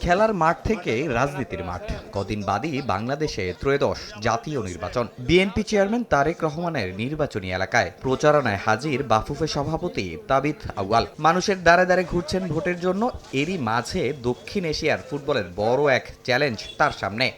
খেলার মাঠ থেকে রাজনীতির মাঠ। কদিন বাদই বাংলাদেশে ত্রয়োদশ জাতীয় নির্বাচন। বিএনপি চেয়ারম্যান তারেক রহমানের নির্বাচনী এলাকায় প্রচারণায় হাজির বাফুফে সভাপতি তাবিথ আউয়াল। মানুষের দ্বারে দ্বারে ঘুরছেন ভোটের জন্য, এরই মাঝে দক্ষিণ এশিয়ার ফুটবলের বড় এক চ্যালেঞ্জ তার সামনে।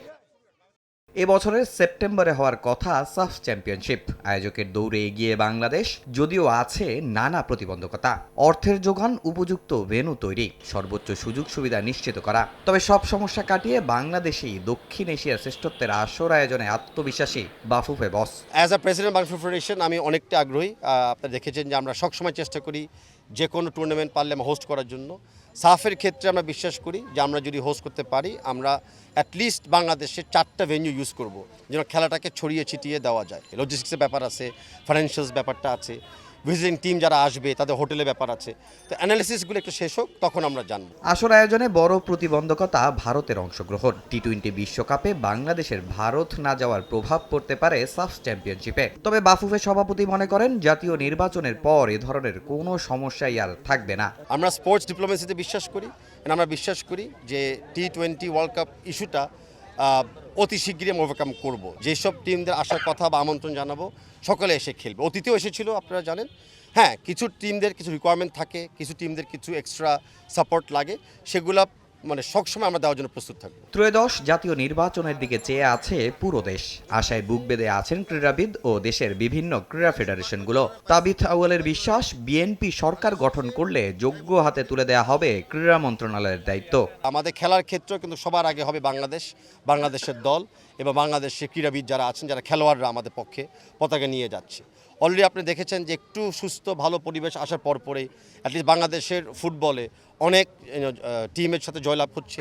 এবছরের সেপ্টেম্বরে হওয়ার কথা সাফ চ্যাম্পিয়নশিপ। আয়োজকের দৌড়ে এগিয়ে বাংলাদেশ যদিও আছে নানা প্রতিবন্ধকতা। অর্থের যোগান উপযুক্ত ভেনু তৈরি সর্বোচ্চ সুযোগ সুবিধা নিশ্চিত করা। তবে সব সমস্যা কাটিয়ে বাংলাদেশই দক্ষিণ এশিয়ার শ্রেষ্ঠত্বের আসর আয়োজনে আত্মবিশ্বাসী Bafufe boss. As a president Bangladesh federation আমি অনেকটা আগ্রহী। আহ, আপনারা দেখেছেন যে আমরা সবসময় চেষ্টা করি যে কোনো টুর্নামেন্ট পারলে হোস্ট করার জন্য। সাফের ক্ষেত্রে আমরা বিশ্বাস করি যে আমরা যদি হোস্ট করতে পারি, আমরা অ্যাটলিস্ট বাংলাদেশে চারটা ভেন্যু ইউজ করব। যেন খেলাটাকে ছড়িয়ে ছিটিয়ে দেওয়া যায়। লজিস্টিক্সের ব্যাপার আছে ফাইন্যান্সিয়ালস ব্যাপারটা আছে। ভিজিটিং টিম যারা আসবে তাদের হোটেলের ব্যাপার আছে। তো অ্যানালিসিসগুলো একটু শেষ হোক তখন আমরা জানব। আসর আয়োজনে বড় প্রতিবন্ধকতা ভারতের অংশগ্রহণ। টি টোয়েন্টি বিশ্বকাপে বাংলাদেশের ভারত না যাওয়ার প্রভাব পড়তে পারে সাফ চ্যাম্পিয়নশিপে তবে বাফুফে সভাপতি মনে করেন জাতীয় নির্বাচনের পর এ ধরনের কোনো সমস্যাই আর থাকবে না। আমরা স্পোর্টস ডিপ্লোমেসিতে বিশ্বাস করি। আমরা বিশ্বাস করি যে টি টোয়েন্টি ওয়ার্ল্ড কাপ ইস্যুটা অতি শীঘ্রই আমি ওভারকাম করব। যেসব টিমদের আসার কথা বা আমন্ত্রণ জানাব, সকলে এসে খেলবে। অতীতেও এসেছিল, আপনারা জানেন। হ্যাঁ কিছু টিমদের কিছু রিকোয়ারমেন্ট থাকে, কিছু টিমদের কিছু এক্সট্রা সাপোর্ট লাগে। সেগুলো মানে সবসময় আমরা দেওয়ার জন্য প্রস্তুত থাকব। ত্রয়োদশ জাতীয় নির্বাচনের দিকে চেয়ে আছে পুরো দেশ। আশায় বুক বেঁধে আছেন ক্রীড়াবিদ ও দেশের বিভিন্ন ক্রীড়া ফেডারেশনগুলো। তাবিথ আউয়ালের বিশ্বাস বিএনপি সরকার গঠন করলে যোগ্য হাতে তুলে দেওয়া হবে ক্রীড়া মন্ত্রণালয়ের দায়িত্ব। আমাদের খেলার ক্ষেত্রে কিন্তু সবার আগে হবে বাংলাদেশ বাংলাদেশের দল এবং বাংলাদেশের ক্রীড়াবিদ যারা আছেন যারা খেলোয়াড়রা আমাদের পক্ষে পতাকা নিয়ে যাচ্ছে। অলরেডি আপনি দেখেছেন যে একটু সুস্থ, ভালো পরিবেশ আসার পর পরেই অ্যাটলিস্ট বাংলাদেশের ফুটবলে অনেক টিমের সাথে জয়লাভ হচ্ছে।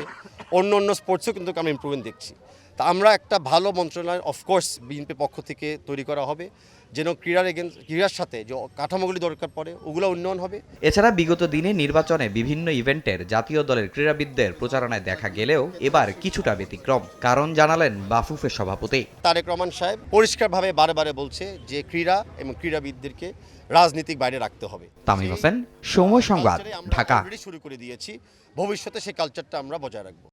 অন্য অন্য স্পোর্টসেও কিন্তু আমি ইম্প্রুভমেন্ট দেখছি। তা আমরা একটা ভালো মন্ত্রণালয় অফকোর্স বিএনপির পক্ষ থেকে তৈরি করা হবে। যেন ক্রীড়ার এগেন্স ক্রীড়ার সাথে যে কাঠামোগুলি দরকার পড়ে ওগুলো উন্নয়ন হবে। এছাড়া বিগত দিনে নির্বাচনে বিভিন্ন ইভেন্টের জাতীয় দলের ক্রীড়াবিদদের প্রচারণায় দেখা গেলেও এবার কিছুটা ব্যতিক্রম। কারণ জানালেন বাফুফের সভাপতি। তারেক রহমান সাহেব পরিষ্কারভাবে বারে বারে বলছে যে ক্রীড়া এবং ক্রীড়াবিদদেরকে রাজনীতিক বাইরে রাখতে হবে। তামিম হোসেন সময় সংবাদ ঢাকা। শুরু করে দিয়েছি। ভবিষ্যতে সেই কালচারটা আমরা বজায় রাখব।